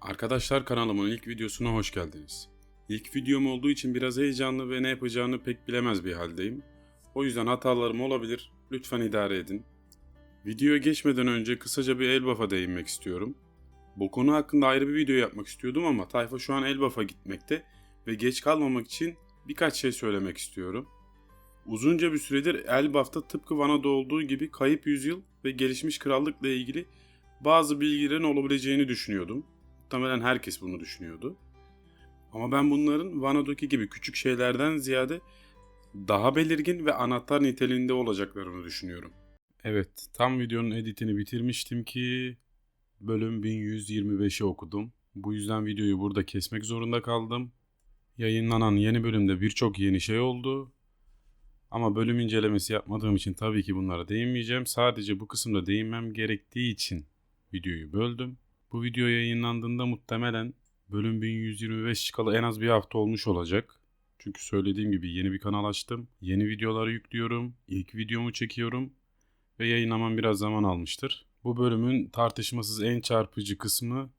Arkadaşlar kanalımın ilk videosuna hoş geldiniz. İlk videom olduğu için biraz heyecanlı ve ne yapacağını pek bilemez bir haldeyim. O yüzden hatalarım olabilir. Lütfen idare edin. Videoya geçmeden önce kısaca bir Elbaf'a değinmek istiyorum. Bu konu hakkında ayrı bir video yapmak istiyordum ama tayfa şu an Elbaf'a gitmekte ve geç kalmamak için birkaç şey söylemek istiyorum. Uzunca bir süredir Elbaf'ta tıpkı Vana'da olduğu gibi kayıp yüzyıl ve gelişmiş krallıkla ilgili bazı bilgilerin olabileceğini düşünüyordum. Muhtemelen herkes bunu düşünüyordu. Ama ben bunların Vana'daki gibi küçük şeylerden ziyade daha belirgin ve anahtar niteliğinde olacaklarını düşünüyorum. Evet, tam videonun editini bitirmiştim ki bölüm 1125'i okudum. Bu yüzden videoyu burada kesmek zorunda kaldım. Yayınlanan yeni bölümde birçok yeni şey oldu. Ama bölüm incelemesi yapmadığım için tabii ki bunlara değinmeyeceğim. Sadece bu kısımda değinmem gerektiği için videoyu böldüm. Bu video yayınlandığında muhtemelen bölüm 1125 çıkalı en az bir hafta olmuş olacak. Çünkü söylediğim gibi yeni bir kanal açtım. Yeni videoları yüklüyorum. İlk videomu çekiyorum. Ve yayınlamam biraz zaman almıştır. Bu bölümün tartışmasız en çarpıcı kısmı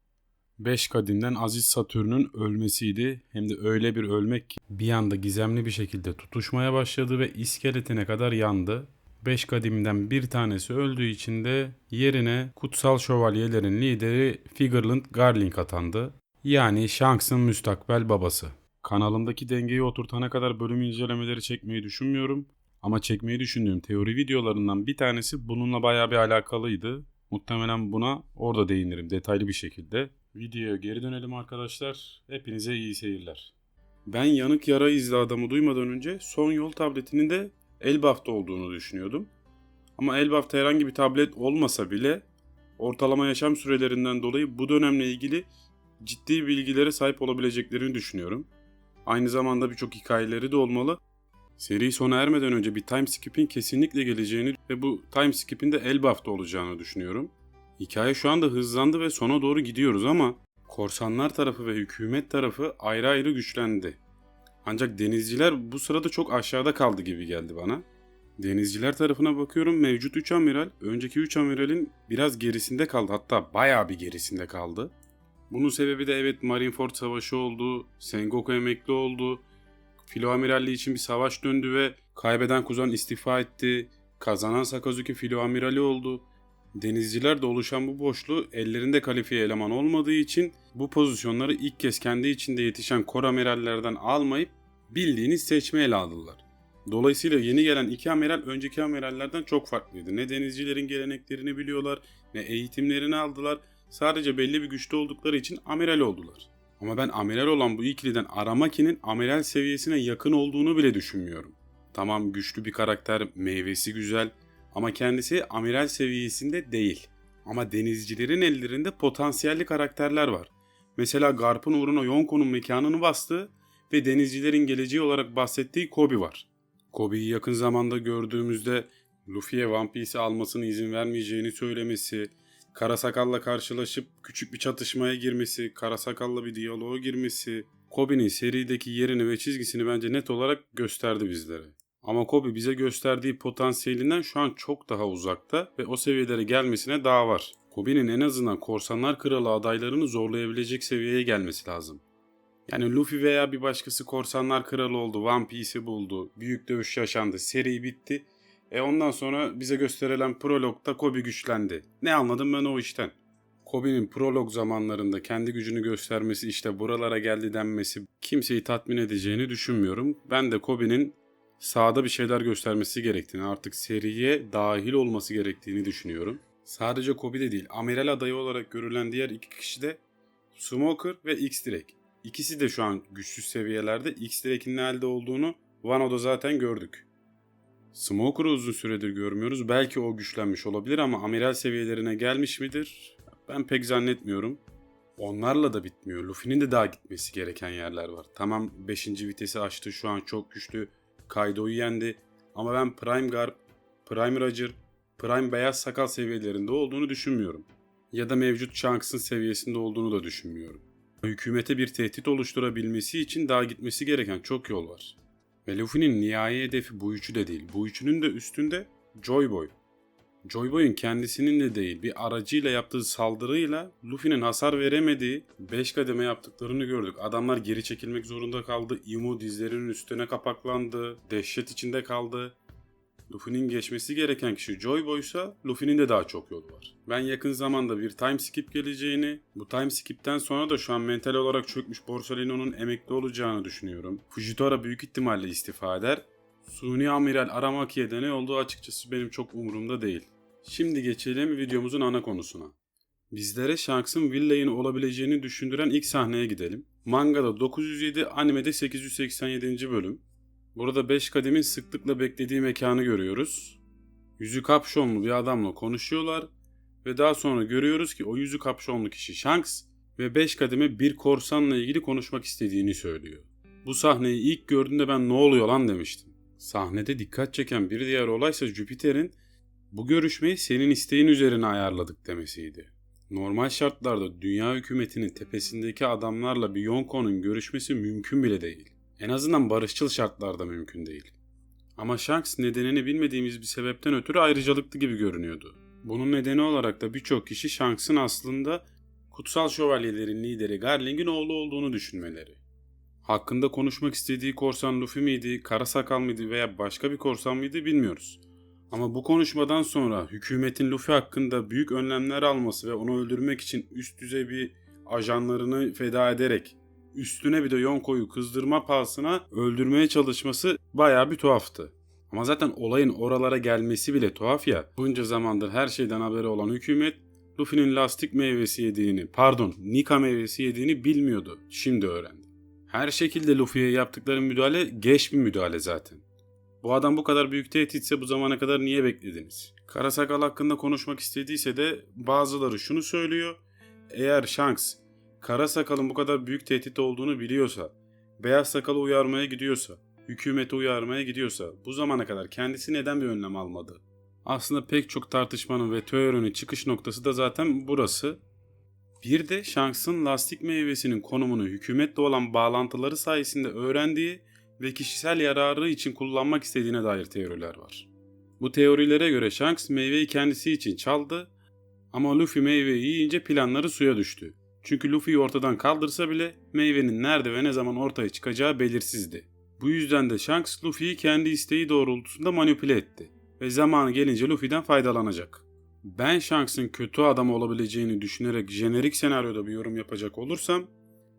5 kadimden Aziz Satürn'ün ölmesiydi. Hem de öyle bir ölmek ki bir anda gizemli bir şekilde tutuşmaya başladı ve iskeletine kadar yandı. 5 kadimden bir tanesi öldüğü için de yerine kutsal şövalyelerin lideri Figurland Garling atandı. Yani Shanks'ın müstakbel babası. Kanalımdaki dengeyi oturtana kadar bölüm incelemeleri çekmeyi düşünmüyorum. Ama çekmeyi düşündüğüm teori videolarından bir tanesi bununla bayağı bir alakalıydı. Muhtemelen buna orada değinirim detaylı bir şekilde. Videoya geri dönelim arkadaşlar. Hepinize iyi seyirler. Ben yanık yara izli adamı duymadan önce son yol tabletinin de Elbaf'ta olduğunu düşünüyordum. Ama Elbaf'ta herhangi bir tablet olmasa bile ortalama yaşam sürelerinden dolayı bu dönemle ilgili ciddi bilgilere sahip olabileceklerini düşünüyorum. Aynı zamanda birçok hikayeleri de olmalı. Seri sona ermeden önce bir time skip'in kesinlikle geleceğini ve bu time skip'in de Elbaf'ta olacağını düşünüyorum. Hikaye şu anda hızlandı ve sona doğru gidiyoruz ama korsanlar tarafı ve hükümet tarafı ayrı ayrı güçlendi. Ancak denizciler bu sırada çok aşağıda kaldı gibi geldi bana. Denizciler tarafına bakıyorum mevcut 3 amiral önceki 3 amiralin biraz gerisinde kaldı hatta bayağı bir gerisinde kaldı. Bunun sebebi de evet Marineford Savaşı oldu, Sengoku emekli oldu, Filo Amiralliği için bir savaş döndü ve kaybeden Kuzan istifa etti, kazanan Sakazuki Filo Amirali oldu. Denizciler de oluşan bu boşluğu ellerinde kalifiye eleman olmadığı için bu pozisyonları ilk kez kendi içinde yetişen kor amirallerden almayıp bildiğiniz seçme ele aldılar. Dolayısıyla yeni gelen iki amiral önceki amirallerden çok farklıydı. Ne denizcilerin geleneklerini biliyorlar, ne eğitimlerini aldılar. Sadece belli bir güçte oldukları için amiral oldular. Ama ben amiral olan bu ikiliden Aramakinin amiral seviyesine yakın olduğunu bile düşünmüyorum. Tamam güçlü bir karakter, meyvesi güzel ama kendisi amiral seviyesinde değil. Ama denizcilerin ellerinde potansiyelli karakterler var. Mesela Garp'ın uğruna Yonko'nun mekanını bastığı ve denizcilerin geleceği olarak bahsettiği Kobe var. Kobe'yi yakın zamanda gördüğümüzde Luffy'ye One Piece'i almasını izin vermeyeceğini söylemesi, Karasakal'la karşılaşıp küçük bir çatışmaya girmesi, Karasakal'la bir diyaloğa girmesi, Kobe'nin serideki yerini ve çizgisini bence net olarak gösterdi bizlere. Ama Kobe bize gösterdiği potansiyelinden şu an çok daha uzakta ve o seviyelere gelmesine daha var. Kobe'nin en azından Korsanlar Kralı adaylarını zorlayabilecek seviyeye gelmesi lazım. Yani Luffy veya bir başkası Korsanlar Kralı oldu, One Piece'i buldu, büyük dövüş yaşandı, seri bitti. E ondan sonra bize gösterilen prologda Kobe güçlendi. Ne anladım ben o işten? Kobe'nin prolog zamanlarında kendi gücünü göstermesi işte buralara geldi denmesi kimseyi tatmin edeceğini düşünmüyorum. Ben de Kobe'nin sahada bir şeyler göstermesi gerektiğini, artık seriye dahil olması gerektiğini düşünüyorum. Sadece Kobe de değil, amiral adayı olarak görülen diğer iki kişi de Smoker ve X-Drake. İkisi de şu an güçsüz seviyelerde. X-Drake'in ne halde olduğunu Wano'da zaten gördük. Smoker'ı uzun süredir görmüyoruz. Belki o güçlenmiş olabilir ama amiral seviyelerine gelmiş midir? Ben pek zannetmiyorum. Onlarla da bitmiyor. Luffy'nin de daha gitmesi gereken yerler var. Tamam 5. vitesi açtı şu an çok güçlü. Kaido'yu yendi. Ama ben Prime Garp, Prime Roger, Prime Beyaz Sakal seviyelerinde olduğunu düşünmüyorum. Ya da mevcut Shanks'ın seviyesinde olduğunu da düşünmüyorum. Hükümete bir tehdit oluşturabilmesi için daha gitmesi gereken çok yol var. Ve Luffy'nin nihai hedefi bu üçü de değil. Bu üçünün de üstünde Joy Boy. Joy Boy'un kendisinin de değil bir aracıyla yaptığı saldırıyla Luffy'nin hasar veremediği 5 kademe yaptıklarını gördük. Adamlar geri çekilmek zorunda kaldı. Imo dizlerinin üstüne kapaklandı. Dehşet içinde kaldı. Luffy'nin geçmesi gereken kişi Joy Boy'sa Luffy'nin de daha çok yolu var. Ben yakın zamanda bir time skip geleceğini, bu time skip'ten sonra da şu an mental olarak çökmüş Borsalino'nun emekli olacağını düşünüyorum. Fujitora büyük ihtimalle istifa eder. Suni Amiral Aramaki'ye ne olduğu açıkçası benim çok umurumda değil. Şimdi geçelim videomuzun ana konusuna. Bizlere Shanks'ın Villay'ın olabileceğini düşündüren ilk sahneye gidelim. Mangada 907, animede 887. bölüm. Burada 5 kademin sıklıkla beklediği mekanı görüyoruz. Yüzü kapşonlu bir adamla konuşuyorlar ve daha sonra görüyoruz ki o yüzü kapşonlu kişi Shanks ve 5 kademe bir korsanla ilgili konuşmak istediğini söylüyor. Bu sahneyi ilk gördüğümde ben ne oluyor lan demiştim. Sahnede dikkat çeken bir diğer olaysa Jüpiter'in bu görüşmeyi senin isteğin üzerine ayarladık demesiydi. Normal şartlarda dünya hükümetinin tepesindeki adamlarla bir Yonko'nun görüşmesi mümkün bile değil. En azından barışçıl şartlarda mümkün değil. Ama Shanks nedenini bilmediğimiz bir sebepten ötürü ayrıcalıklı gibi görünüyordu. Bunun nedeni olarak da birçok kişi Shanks'ın aslında kutsal şövalyelerin lideri Garling'in oğlu olduğunu düşünmeleri. Hakkında konuşmak istediği korsan Luffy miydi, kara sakal mıydı veya başka bir korsan mıydı bilmiyoruz. Ama bu konuşmadan sonra hükümetin Luffy hakkında büyük önlemler alması ve onu öldürmek için üst düzey bir ajanlarını feda ederek üstüne bir de Yonko'yu kızdırma pahasına öldürmeye çalışması bayağı bir tuhaftı. Ama zaten olayın oralara gelmesi bile tuhaf ya. Bunca zamandır her şeyden haberi olan hükümet Luffy'nin lastik meyvesi yediğini, pardon Nika meyvesi yediğini bilmiyordu. Şimdi öğrendi. Her şekilde Luffy'ye yaptıkları müdahale geç bir müdahale zaten. Bu adam bu kadar büyük tehditse bu zamana kadar niye beklediniz? Karasakal hakkında konuşmak istediyse de bazıları şunu söylüyor. Eğer Shanks Kara sakalın bu kadar büyük tehdit olduğunu biliyorsa, beyaz sakalı uyarmaya gidiyorsa, hükümeti uyarmaya gidiyorsa bu zamana kadar kendisi neden bir önlem almadı? Aslında pek çok tartışmanın ve teorinin çıkış noktası da zaten burası. Bir de Shanks'ın lastik meyvesinin konumunu hükümetle olan bağlantıları sayesinde öğrendiği ve kişisel yararı için kullanmak istediğine dair teoriler var. Bu teorilere göre Shanks meyveyi kendisi için çaldı ama Luffy meyveyi yiyince planları suya düştü. Çünkü Luffy'yi ortadan kaldırsa bile meyvenin nerede ve ne zaman ortaya çıkacağı belirsizdi. Bu yüzden de Shanks Luffy'yi kendi isteği doğrultusunda manipüle etti ve zamanı gelince Luffy'den faydalanacak. Ben Shanks'ın kötü adam olabileceğini düşünerek jenerik senaryoda bir yorum yapacak olursam,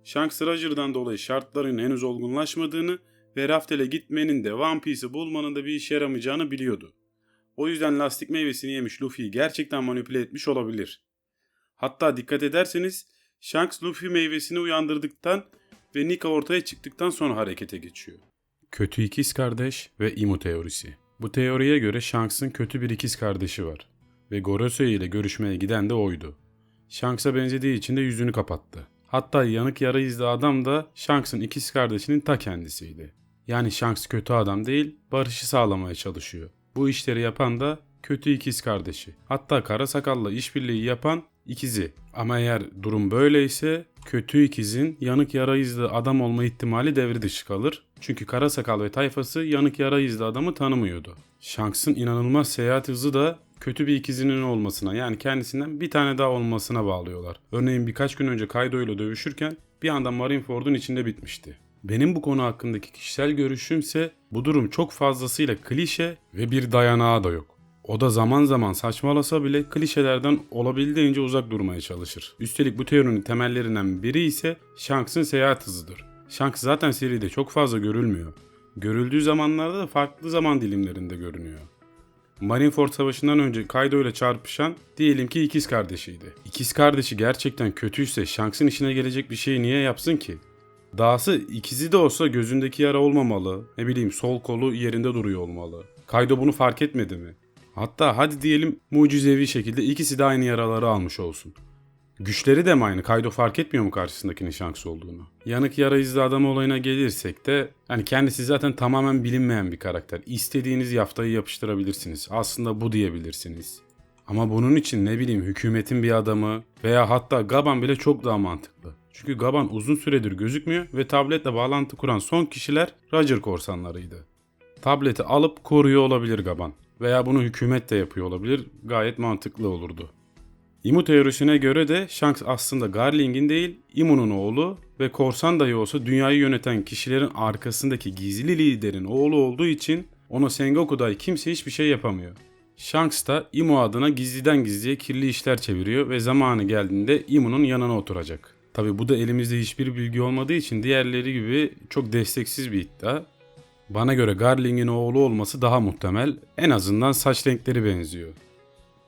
Shanks Roger'dan dolayı şartların henüz olgunlaşmadığını ve Raftel'e gitmenin de One Piece'i bulmanın da bir işe yaramayacağını biliyordu. O yüzden lastik meyvesini yemiş Luffy'yi gerçekten manipüle etmiş olabilir. Hatta dikkat ederseniz Shanks Luffy meyvesini uyandırdıktan ve Nika ortaya çıktıktan sonra harekete geçiyor. Kötü ikiz kardeş ve Imu teorisi. Bu teoriye göre Shanks'ın kötü bir ikiz kardeşi var ve Gorosei ile görüşmeye giden de oydu. Shanks'a benzediği için de yüzünü kapattı. Hatta yanık yara izli adam da Shanks'ın ikiz kardeşinin ta kendisiydi. Yani Shanks kötü adam değil, barışı sağlamaya çalışıyor. Bu işleri yapan da kötü ikiz kardeşi. Hatta kara sakalla işbirliği yapan ikizi. Ama eğer durum böyleyse kötü ikizin yanık yara izli adam olma ihtimali devre dışı kalır. Çünkü kara sakal ve tayfası yanık yara izli adamı tanımıyordu. Shanks'ın inanılmaz seyahat hızı da kötü bir ikizinin olmasına yani kendisinden bir tane daha olmasına bağlıyorlar. Örneğin birkaç gün önce Kaido ile dövüşürken bir anda Marineford'un içinde bitmişti. Benim bu konu hakkındaki kişisel görüşümse bu durum çok fazlasıyla klişe ve bir dayanağı da yok. O da zaman zaman saçmalasa bile klişelerden olabildiğince uzak durmaya çalışır. Üstelik bu teorinin temellerinden biri ise Shanks'ın seyahat hızıdır. Shanks zaten seride çok fazla görülmüyor. Görüldüğü zamanlarda da farklı zaman dilimlerinde görünüyor. Marineford Savaşı'ndan önce Kaido ile çarpışan diyelim ki ikiz kardeşiydi. İkiz kardeşi gerçekten kötüyse Shanks'ın işine gelecek bir şeyi niye yapsın ki? Dahası ikizi de olsa gözündeki yara olmamalı. Ne bileyim sol kolu yerinde duruyor olmalı. Kaido bunu fark etmedi mi? Hatta hadi diyelim mucizevi şekilde ikisi de aynı yaraları almış olsun. Güçleri de mi aynı? Kaido fark etmiyor mu karşısındakinin şansı olduğunu? Yanık yara izli adam olayına gelirsek de hani kendisi zaten tamamen bilinmeyen bir karakter. İstediğiniz yaftayı yapıştırabilirsiniz. Aslında bu diyebilirsiniz. Ama bunun için ne bileyim hükümetin bir adamı veya hatta Gaban bile çok daha mantıklı. Çünkü Gaban uzun süredir gözükmüyor ve tabletle bağlantı kuran son kişiler Roger korsanlarıydı. Tableti alıp koruyor olabilir Gaban. Veya bunu hükümet de yapıyor olabilir. Gayet mantıklı olurdu. Imu teorisine göre de Shanks aslında Garling'in değil, Imu'nun oğlu ve korsan dahi olsa dünyayı yöneten kişilerin arkasındaki gizli liderin oğlu olduğu için ona Sengoku dahi kimse hiçbir şey yapamıyor. Shanks da Imu adına gizliden gizliye kirli işler çeviriyor ve zamanı geldiğinde Imu'nun yanına oturacak. Tabi bu da elimizde hiçbir bilgi olmadığı için diğerleri gibi çok desteksiz bir iddia. Bana göre Garling'in oğlu olması daha muhtemel. En azından saç renkleri benziyor.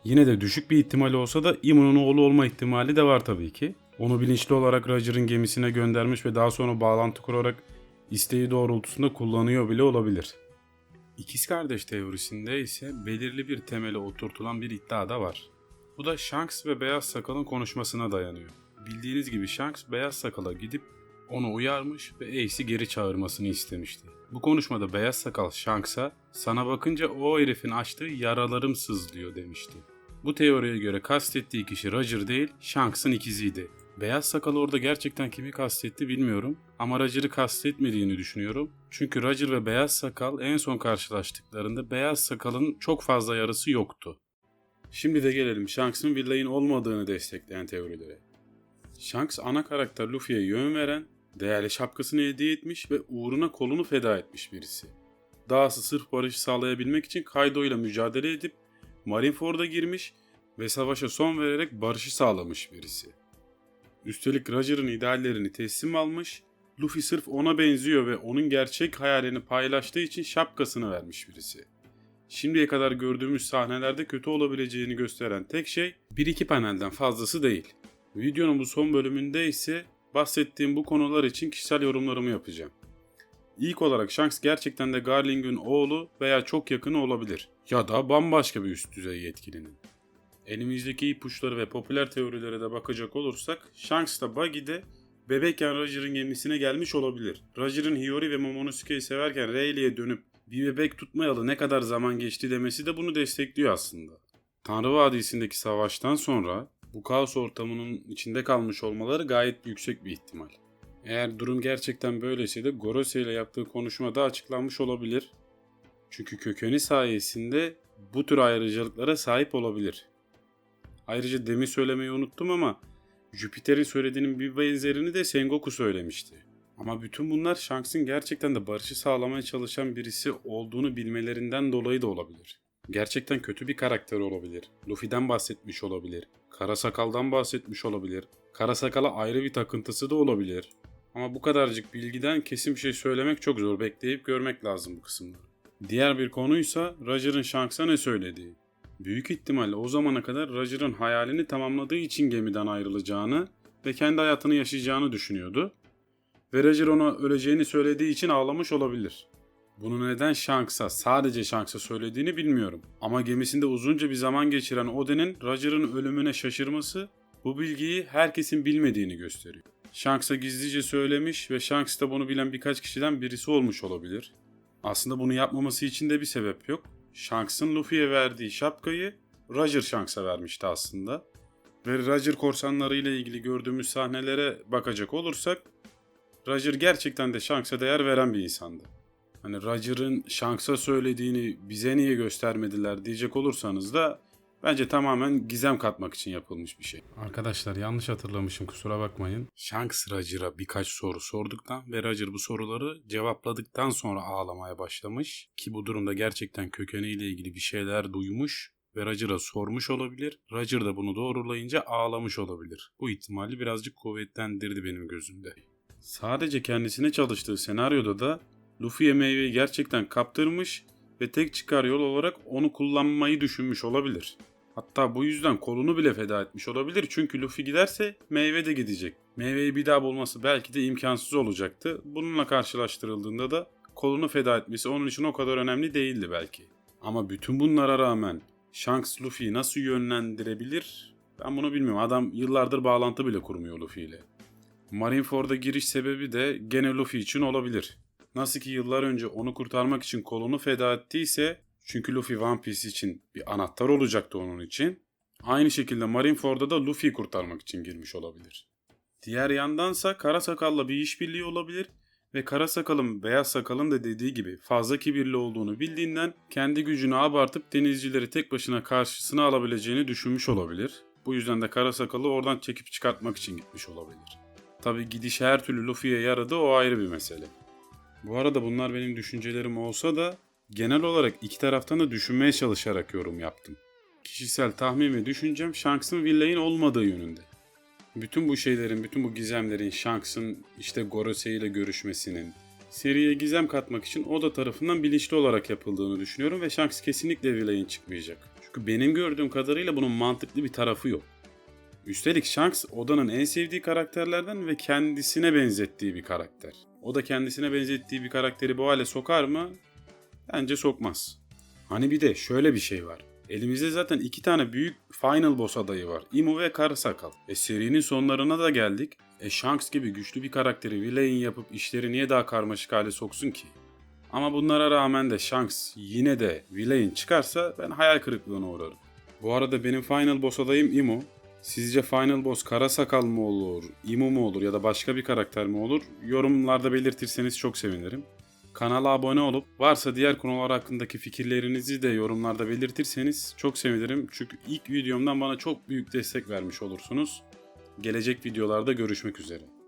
Yine de düşük bir ihtimal olsa da Imu'nun oğlu olma ihtimali de var tabii ki. Onu bilinçli olarak Roger'ın gemisine göndermiş ve daha sonra bağlantı kurarak isteği doğrultusunda kullanıyor bile olabilir. İkiz kardeş teorisinde ise belirli bir temele oturtulan bir iddia da var. Bu da Shanks ve Beyaz Sakal'ın konuşmasına dayanıyor. Bildiğiniz gibi Shanks Beyaz Sakal'a gidip onu uyarmış ve Ace'i geri çağırmasını istemişti. Bu konuşmada Beyaz Sakal Shanks'a sana bakınca o herifin açtığı yaralarım sızlıyor demişti. Bu teoriye göre kastettiği kişi Roger değil, Shanks'ın ikiziydi. Beyaz Sakal orada gerçekten kimi kastetti bilmiyorum ama Roger'ı kastetmediğini düşünüyorum. Çünkü Roger ve Beyaz Sakal en son karşılaştıklarında Beyaz Sakal'ın çok fazla yarısı yoktu. Şimdi de gelelim Shanks'ın Villain olmadığını destekleyen teorilere. Shanks ana karakter Luffy'ye yön veren, değerli şapkasını hediye etmiş ve uğruna kolunu feda etmiş birisi. Dahası sırf barışı sağlayabilmek için Kaido ile mücadele edip Marineford'a girmiş ve savaşa son vererek barışı sağlamış birisi. Üstelik Roger'ın ideallerini teslim almış, Luffy sırf ona benziyor ve onun gerçek hayalini paylaştığı için şapkasını vermiş birisi. Şimdiye kadar gördüğümüz sahnelerde kötü olabileceğini gösteren tek şey bir iki panelden fazlası değil. Videonun bu son bölümünde ise bahsettiğim bu konular için kişisel yorumlarımı yapacağım. İlk olarak Shanks gerçekten de Garling'in oğlu veya çok yakını olabilir. Ya da bambaşka bir üst düzey yetkilinin. Elimizdeki ipuçları ve popüler teorilere de bakacak olursak Shanks da Buggy de bebekken Roger'ın gemisine gelmiş olabilir. Roger'ın Hiyori ve Momonosuke'yi severken Rayleigh'e dönüp bir bebek tutmayalı ne kadar zaman geçti demesi de bunu destekliyor aslında. Tanrı Vadisi'ndeki savaştan sonra bu kaos ortamının içinde kalmış olmaları gayet yüksek bir ihtimal. Eğer durum gerçekten böyleyse de Gorose ile yaptığı konuşmada açıklanmış olabilir. Çünkü kökeni sayesinde bu tür ayrıcalıklara sahip olabilir. Ayrıca demin söylemeyi unuttum ama Jüpiter'in söylediğinin bir benzerini de Sengoku söylemişti. Ama bütün bunlar Shanks'ın gerçekten de barışı sağlamaya çalışan birisi olduğunu bilmelerinden dolayı da olabilir. Gerçekten kötü bir karakter olabilir. Luffy'den bahsetmiş olabilir. Kara Sakal'dan bahsetmiş olabilir. Kara Sakal'a ayrı bir takıntısı da olabilir. Ama bu kadarcık bilgiden kesin bir şey söylemek çok zor. Bekleyip görmek lazım bu kısımları. Diğer bir konuysa Roger'ın Shanks'a ne söylediği. Büyük ihtimalle o zamana kadar Roger'ın hayalini tamamladığı için gemiden ayrılacağını ve kendi hayatını yaşayacağını düşünüyordu. Ve Roger ona öleceğini söylediği için ağlamış olabilir. Bunu neden Shanks'a, sadece Shanks'a söylediğini bilmiyorum. Ama gemisinde uzunca bir zaman geçiren Oden'in Roger'ın ölümüne şaşırması bu bilgiyi herkesin bilmediğini gösteriyor. Shanks'a gizlice söylemiş ve Shanks da bunu bilen birkaç kişiden birisi olmuş olabilir. Aslında bunu yapmaması için de bir sebep yok. Shanks'ın Luffy'ye verdiği şapkayı Roger Shanks'a vermişti aslında. Ve Roger korsanları ile ilgili gördüğümüz sahnelere bakacak olursak Roger gerçekten de Shanks'a değer veren bir insandı. Hani Roger'ın Shanks'a söylediğini bize niye göstermediler diyecek olursanız da bence tamamen gizem katmak için yapılmış bir şey. Arkadaşlar yanlış hatırlamışım kusura bakmayın. Shanks Roger'a birkaç soru sorduktan ve Roger bu soruları cevapladıktan sonra ağlamaya başlamış. Ki bu durumda gerçekten kökeniyle ilgili bir şeyler duymuş ve Roger'a sormuş olabilir. Roger da bunu doğrulayınca ağlamış olabilir. Bu ihtimali birazcık kuvvetlendirdi benim gözümde. Sadece kendisine çalıştığı senaryoda da Luffy'ye meyveyi gerçekten kaptırmış ve tek çıkar yol olarak onu kullanmayı düşünmüş olabilir. Hatta bu yüzden kolunu bile feda etmiş olabilir çünkü Luffy giderse meyve de gidecek. Meyveyi bir daha bulması belki de imkansız olacaktı. Bununla karşılaştırıldığında da kolunu feda etmesi onun için o kadar önemli değildi belki. Ama bütün bunlara rağmen Shanks Luffy'yi nasıl yönlendirebilir? Ben bunu bilmiyorum. Adam yıllardır bağlantı bile kurmuyor Luffy ile. Marineford'a giriş sebebi de gene Luffy için olabilir. Nasıl ki yıllar önce onu kurtarmak için kolunu feda ettiyse çünkü Luffy One Piece için bir anahtar olacaktı onun için. Aynı şekilde Marineford'a da Luffy'yi kurtarmak için girmiş olabilir. Diğer yandansa Kara Sakal'la bir işbirliği olabilir Ve kara sakalın beyaz sakalın da dediği gibi fazla kibirli olduğunu bildiğinden kendi gücünü abartıp denizcileri tek başına karşısına alabileceğini düşünmüş olabilir. Bu yüzden de kara sakalı oradan çekip çıkartmak için gitmiş olabilir. Tabi gidiş her türlü Luffy'ye yaradı o ayrı bir mesele. Bu arada bunlar benim düşüncelerim olsa da genel olarak iki taraftan da düşünmeye çalışarak yorum yaptım. Kişisel tahmin ve düşüncem Shanks'ın Villain olmadığı yönünde. Bütün bu şeylerin, bütün bu gizemlerin Shanks'ın işte Gorosei ile görüşmesinin seriye gizem katmak için Oda tarafından bilinçli olarak yapıldığını düşünüyorum ve Shanks kesinlikle Villain çıkmayacak. Çünkü benim gördüğüm kadarıyla bunun mantıklı bir tarafı yok. Üstelik Shanks Oda'nın en sevdiği karakterlerden ve kendisine benzettiği bir karakter. O da kendisine benzettiği bir karakteri bu hale sokar mı? Bence sokmaz. Hani bir de şöyle bir şey var. Elimizde zaten iki tane büyük Final Boss adayı var. Imo ve Karasakal. E serinin sonlarına da geldik. E Shanks gibi güçlü bir karakteri villain yapıp işleri niye daha karmaşık hale soksun ki? Ama bunlara rağmen de Shanks yine de villain çıkarsa ben hayal kırıklığına uğrarım. Bu arada benim Final Boss adayım Imo. Sizce Final Boss Karasakal mı olur, Imo mu olur ya da başka bir karakter mi olur? Yorumlarda belirtirseniz çok sevinirim. Kanala abone olup varsa diğer konular hakkındaki fikirlerinizi de yorumlarda belirtirseniz çok sevinirim. Çünkü ilk videomdan bana çok büyük destek vermiş olursunuz. Gelecek videolarda görüşmek üzere.